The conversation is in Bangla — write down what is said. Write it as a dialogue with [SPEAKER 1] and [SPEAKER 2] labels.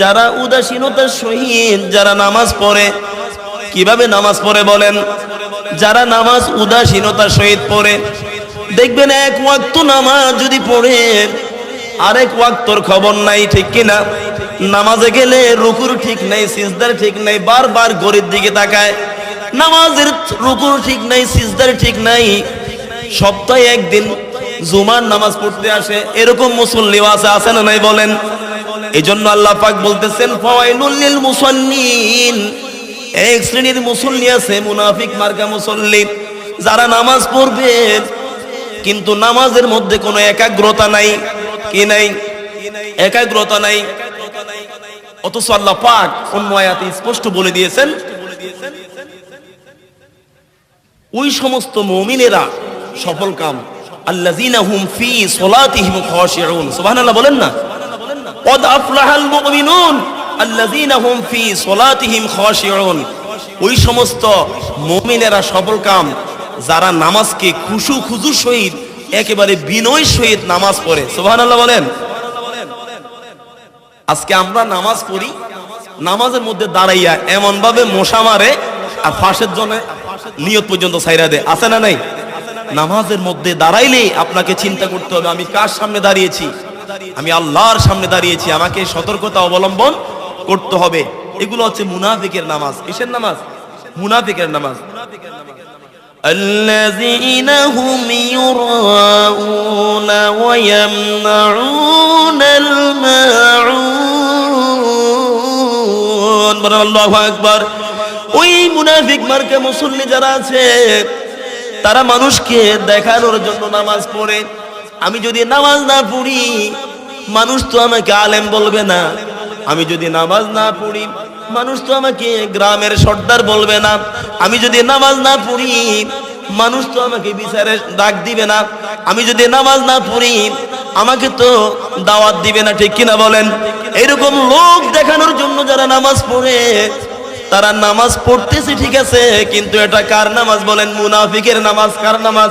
[SPEAKER 1] যারা উদাসীনতার সহিত যারা নামাজ পড়ে, কীভাবে নামাজ পড়ে বলেন? যারা নামাজ উদাসীনতার সহিত পড়ে, দেখবেন এক ওয়াক্ত নামাজ যদি পড়ে, আরেক ওয়াক্তর খবর নাই, ঠিক কিনা? নামাজে গেলে রুকুর ঠিক নাই, সিজদার ঠিক নাই, বারবার গরিব দিকে তাকায়। নামাজের রুকুর ঠিক নাই, সিজদার ঠিক নাই। সপ্তাহে একদিন জুমার নামাজ পড়তে আসে, এরকম মুসল্লিও আছে আছে না নাই বলেন? এই জন্য আল্লাহ পাক বলতেছেন, ফাওয়াইলুল লিল মুসাল্লিন। এক শ্রেণির মুসল্লি আছে, মুনাফিক মার্কা মুসল্লি, যারা নামাজ পড়বে, কিন্তু নামাজের মধ্যে কোনো একাগ্রতা নাই। কি নাই? একাগ্রতা নাই। অথচ আল্লাহ পাক অন্য আয়াতে স্পষ্ট বলে দিয়েছেন, ওই সমস্ত মুমিনেরা সফল কাম। আল্লাযীনা হুম ফি সলাতিহিম খাশিউন। সুবহানাল্লাহ বলেন না? قد أفلح المؤمنون الذين هم في صلاتهم خاشعون ওই সমস্ত মুমিনেরা সফল কাম যারা নামাজকে খুশু খুজু সহিত একেবারে বিনয় সহিত নামাজ পড়ে সুবহানাল্লাহ বলেন আজকে আমরা নামাজ পড়ি নামাজের মধ্যে দাঁড়াইয়া এমন ভাবে মশা মারে আর ফাঁসের জন্য নিয়ত পর্যন্ত সাইরা দেয় আছে না নাই নামাজের মধ্যে দাঁড়াইলে আপনাকে চিন্তা করতে হবে আমি কার সামনে দাঁড়িয়েছি আমি আল্লাহর সামনে দাঁড়িয়েছি আমাকে সতর্কতা অবলম্বন করতে হবে এগুলো হচ্ছে মুনাফিকের নামাজ কিসের নামাজ মুনাফিকের নামাজ الذين هم يراءون ويمنعون الماعون বলেন আল্লাহু আকবার ওই মুনাফিক মার্কা মুসল্লি যারা আছে তারা মানুষকে দেখানোর জন্য নামাজ পড়ে আমি যদি নামাজ না পড়ি, মানুষ তো আমাকে আলেম বলবে না। আমি যদি নামাজ না পড়ি, মানুষ তো আমাকে গ্রামের সর্দার বলবে না। আমি যদি নামাজ না পড়ি, মানুষ তো আমাকে বিচারে ডাক দিবে না। আমি যদি নামাজ না পড়ি, আমাকে তো দাওয়াত দিবে না, ঠিক কিনা বলেন? এরকম লোক দেখানোর জন্য যারা নামাজ পড়ে, তারা নামাজ পড়তেছে, ঠিক আছে, কিন্তু এটা কার নামাজ বলেন? মুনাফিকের নামাজ, কার নামাজ?